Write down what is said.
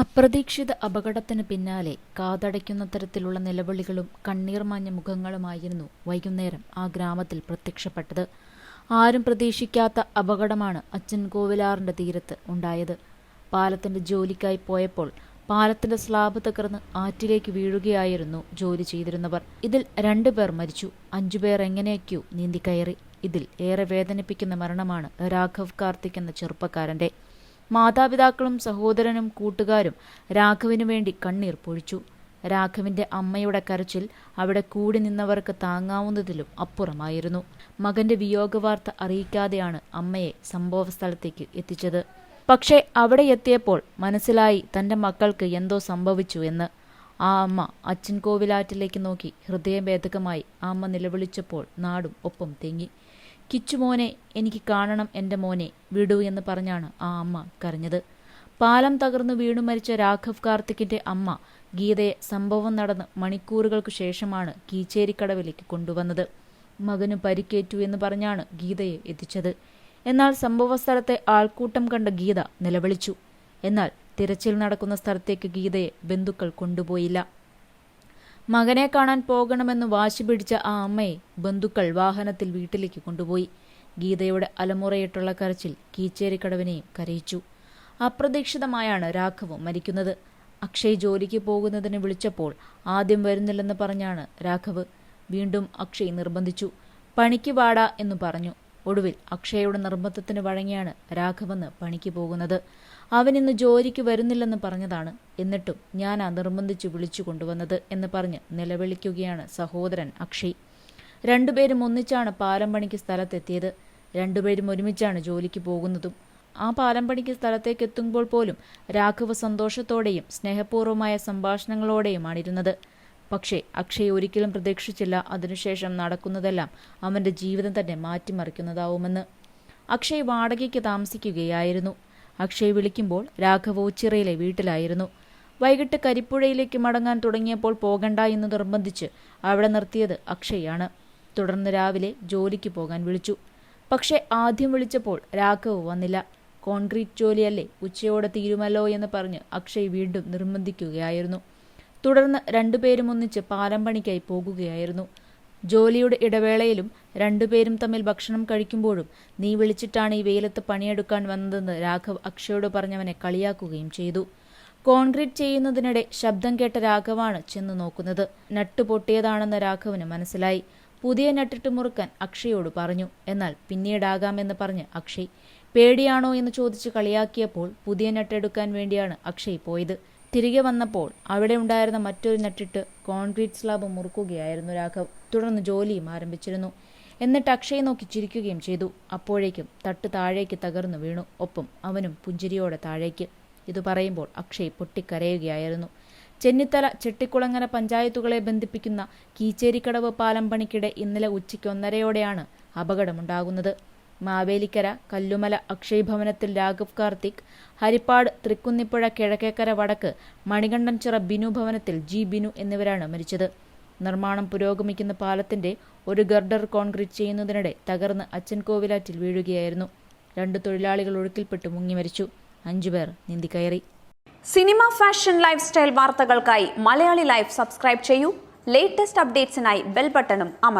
അപ്രതീക്ഷിത അപകടത്തിന് പിന്നാലെ കാതടയ്ക്കുന്ന തരത്തിലുള്ള നിലവിളികളും കണ്ണീർ മാഞ്ഞ മുഖങ്ങളുമായിരുന്നു വൈകുന്നേരം ആ ഗ്രാമത്തിൽ പ്രത്യക്ഷപ്പെട്ടത്. ആരും പ്രതീക്ഷിക്കാത്ത അപകടമാണ് അച്ഛൻ കോവിലാറിന്റെ തീരത്ത് ഉണ്ടായത്. പാലത്തിന്റെ ജോലിക്കായി പോയപ്പോൾ പാലത്തിന്റെ സ്ലാബ് തകർന്ന് ആറ്റിലേക്ക് വീഴുകയായിരുന്നു ജോലി ചെയ്തിരുന്നവർ. ഇതിൽ രണ്ടുപേർ മരിച്ചു. അഞ്ചുപേർ എങ്ങനെയൊക്കെയോ നീന്തിക്കയറി ഇതിൽ ഏറെ വേദനിപ്പിക്കുന്ന മരണമാണ് രാഘവ് കാർത്തിക് എന്ന ചെറുപ്പക്കാരന്റെ. മാതാപിതാക്കളും സഹോദരനും കൂട്ടുകാരും രാഘവിനു വേണ്ടി കണ്ണീർ പൊഴിച്ചു. രാഘവിന്റെ അമ്മയുടെ കരച്ചിൽ അവിടെ കൂടി നിന്നവർക്ക് താങ്ങാവുന്നതിലും അപ്പുറമായിരുന്നു. മകന്റെ വിയോഗവാർത്ത അറിയിക്കാതെയാണ് അമ്മയെ സംഭവസ്ഥലത്തേക്ക് എത്തിച്ചത്. പക്ഷേ അവിടെ എത്തിയപ്പോൾ മനസ്സിലായി തന്റെ മക്കൾക്ക് എന്തോ സംഭവിച്ചു എന്ന്. ആ അമ്മ അച്ഛൻ കോവിലാറ്റിലേക്ക് നോക്കി ഹൃദയഭേദകമായി അമ്മ നിലവിളിച്ചപ്പോൾ നാടും ഒപ്പം തെങ്ങി. കിച്ചുമോനെ എനിക്ക് കാണണം എന്റെ മോനെ വിടൂ എന്ന് പറഞ്ഞാണ് ആ അമ്മ കരഞ്ഞത്. പാലം തകർന്നു വീണു മരിച്ച രാഘവ് കാർത്തിക്കിന്റെ അമ്മ ഗീതയെ സംഭവം നടന്ന് മണിക്കൂറുകൾക്ക് ശേഷമാണ് കീച്ചേരിക്കടവിലേക്ക് കൊണ്ടുവന്നത്. മകന് പരിക്കേറ്റു എന്ന് പറഞ്ഞാണ് ഗീതയെ എത്തിച്ചത്. എന്നാൽ സംഭവസ്ഥലത്തെ ആൾക്കൂട്ടം കണ്ട ഗീത നിലവിളിച്ചു. എന്നാൽ തിരച്ചിൽ നടക്കുന്ന സ്ഥലത്തേക്ക് ഗീതയെ ബന്ധുക്കൾ കൊണ്ടുപോയില്ല. മകനെ കാണാൻ പോകണമെന്ന് വാശി പിടിച്ച ആ അമ്മയെ ബന്ധുക്കൾ വാഹനത്തിൽ വീട്ടിലേക്ക് കൊണ്ടുപോയി. ഗീതയുടെ അലമുറയിട്ടുള്ള കരച്ചിൽ കീച്ചേരിക്കടവിനെയും കരയിച്ചു. അപ്രതീക്ഷിതമായാണ് രാഘവ് മരിക്കുന്നത്. അക്ഷയ് ജോലിക്ക് പോകുന്നതിന് വിളിച്ചപ്പോൾ ആദ്യം വരുന്നില്ലെന്ന് പറഞ്ഞാണ് രാഘവ്. വീണ്ടും അക്ഷയ് നിർബന്ധിച്ചു. പണിക്ക് വാടാ എന്ന് പറഞ്ഞു. ഒടുവിൽ അക്ഷയയുടെ നിർബന്ധത്തിന് വഴങ്ങിയാണ് രാഘവെന്ന് പണിക്ക് പോകുന്നത്. അവൻ ഇന്ന് ജോലിക്ക് വരുന്നില്ലെന്ന് പറഞ്ഞതാണ്. എന്നിട്ടും ഞാൻ ആ നിർബന്ധിച്ച് വിളിച്ചു കൊണ്ടുവന്നത് എന്ന് പറഞ്ഞ് നിലവിളിക്കുകയാണ് സഹോദരൻ അക്ഷയ്. രണ്ടുപേരും ഒന്നിച്ചാണ് പാലം പണിക്ക് സ്ഥലത്തെത്തിയത്. രണ്ടുപേരും ഒരുമിച്ചാണ് ജോലിക്ക് പോകുന്നതും. ആ പാലം പണിക്ക് സ്ഥലത്തേക്ക് എത്തുമ്പോൾ പോലും രാഘവ് സന്തോഷത്തോടെയും സ്നേഹപൂർവമായ സംഭാഷണങ്ങളോടെയുമാണിരുന്നത്. ഇരുന്നത് പക്ഷേ അക്ഷയ് ഒരിക്കലും പ്രതീക്ഷിച്ചില്ല അതിനുശേഷം നടക്കുന്നതെല്ലാം അവന്റെ ജീവിതം തന്നെ മാറ്റിമറിക്കുന്നതാവുമെന്ന്. അക്ഷയ് വാടകയ്ക്ക് താമസിക്കുകയായിരുന്നു. അക്ഷയ് വിളിക്കുമ്പോൾ രാഘവ് ഉച്ചിറയിലെ വീട്ടിലായിരുന്നു. വൈകിട്ട് കരിപ്പുഴയിലേക്ക് മടങ്ങാൻ തുടങ്ങിയപ്പോൾ പോകണ്ട എന്ന് നിർബന്ധിച്ച് അവിടെ നിർത്തിയത് അക്ഷയാണ്. തുടർന്ന് രാവിലെ ജോലിക്ക് പോകാൻ വിളിച്ചു. പക്ഷേ ആദ്യം വിളിച്ചപ്പോൾ രാഘവ് വന്നില്ല. കോൺക്രീറ്റ് ജോലിയല്ലേ ഉച്ചയോടെ തീരുമല്ലോ എന്ന് പറഞ്ഞ് അക്ഷയ് വീണ്ടും നിർബന്ധിക്കുകയായിരുന്നു. തുടർന്ന് രണ്ടുപേരും ഒന്നിച്ച് പാലം പണിക്കായി പോകുകയായിരുന്നു. ജോലിയുടെ ഇടവേളയിലും രണ്ടുപേരും തമ്മിൽ ഭക്ഷണം കഴിക്കുമ്പോഴും നീ വിളിച്ചിട്ടാണ് ഈ വെയിലത്ത് പണിയെടുക്കാൻ വന്നതെന്ന് രാഘവ് അക്ഷയോട് പറഞ്ഞവനെ കളിയാക്കുകയും ചെയ്തു. കോൺക്രീറ്റ് ചെയ്യുന്നതിനിടെ ശബ്ദം കേട്ട രാഘവാണ് ചെന്ന് നോക്കുന്നത്. നട്ട് പൊട്ടിയതാണെന്ന് രാഘവന് മനസ്സിലായി. പുതിയ നട്ടിട്ട് മുറുക്കാൻ അക്ഷയോട് പറഞ്ഞു. എന്നാൽ പിന്നീടാകാമെന്ന് പറഞ്ഞ് അക്ഷയ് പേടിയാണോ? എന്ന് ചോദിച്ച് കളിയാക്കിയപ്പോൾ പുതിയ നട്ടെടുക്കാൻ വേണ്ടിയാണ് അക്ഷയ് പോയത്. തിരികെ വന്നപ്പോൾ അവിടെ ഉണ്ടായിരുന്ന മറ്റൊരു നട്ടിട്ട് കോൺക്രീറ്റ് സ്ലാബ് മുറുക്കുകയായിരുന്നു രാഘവ്. തുടർന്ന് ജോലിയും ആരംഭിച്ചിരുന്നു. എന്നിട്ട് അക്ഷയെ നോക്കി ചിരിക്കുകയും ചെയ്തു. അപ്പോഴേക്കും തട്ട് താഴേക്ക് തകർന്നു വീണു. ഒപ്പം അവനും പുഞ്ചിരിയോടെ താഴേക്ക്. ഇത് പറയുമ്പോൾ അക്ഷയ് പൊട്ടിക്കരയുകയായിരുന്നു. ചെന്നിത്തല ചെട്ടിക്കുളങ്ങര പഞ്ചായത്തുകളെ ബന്ധിപ്പിക്കുന്ന കീച്ചേരിക്കടവ് പാലം പണിക്കിടെ ഇന്നലെ ഉച്ചയ്ക്ക് ഒന്നരയോടെയാണ് അപകടമുണ്ടാകുന്നത്. മാവേലിക്കര കല്ലുമല അക്ഷയ് ഭവനത്തിൽ രാഘവ് കാർത്തിക് ഹരിപ്പാട് തൃക്കുന്നിപ്പുഴ കിഴക്കേക്കര വടക്ക് മണികണ്ഠൻചിറ ബിനു ഭവനത്തിൽ ജി ബിനു എന്നിവരാണ് മരിച്ചത്. നിർമ്മാണം പുരോഗമിക്കുന്ന പാലത്തിന്റെ ഒരു ഗർഡർ കോൺക്രീറ്റ് ചെയ്യുന്നതിനിടെ തകർന്ന് അച്ഛൻ കോവിലാറ്റിൽ വീഴുകയായിരുന്നു. രണ്ട് തൊഴിലാളികൾ ഒഴുക്കിൽപ്പെട്ട് മുങ്ങി മരിച്ചു. അഞ്ചുപേർ നീന്തിക്കയറി. സിനിമ ഫാഷൻ ലൈഫ് സ്റ്റൈൽ വാർത്തകൾക്കായി മലയാളി ലൈഫ് സബ്സ്ക്രൈബ് ചെയ്യൂ. ലേറ്റസ്റ്റ് അപ്ഡേറ്റ്സിനായി ബെൽ ബട്ടണും അമർ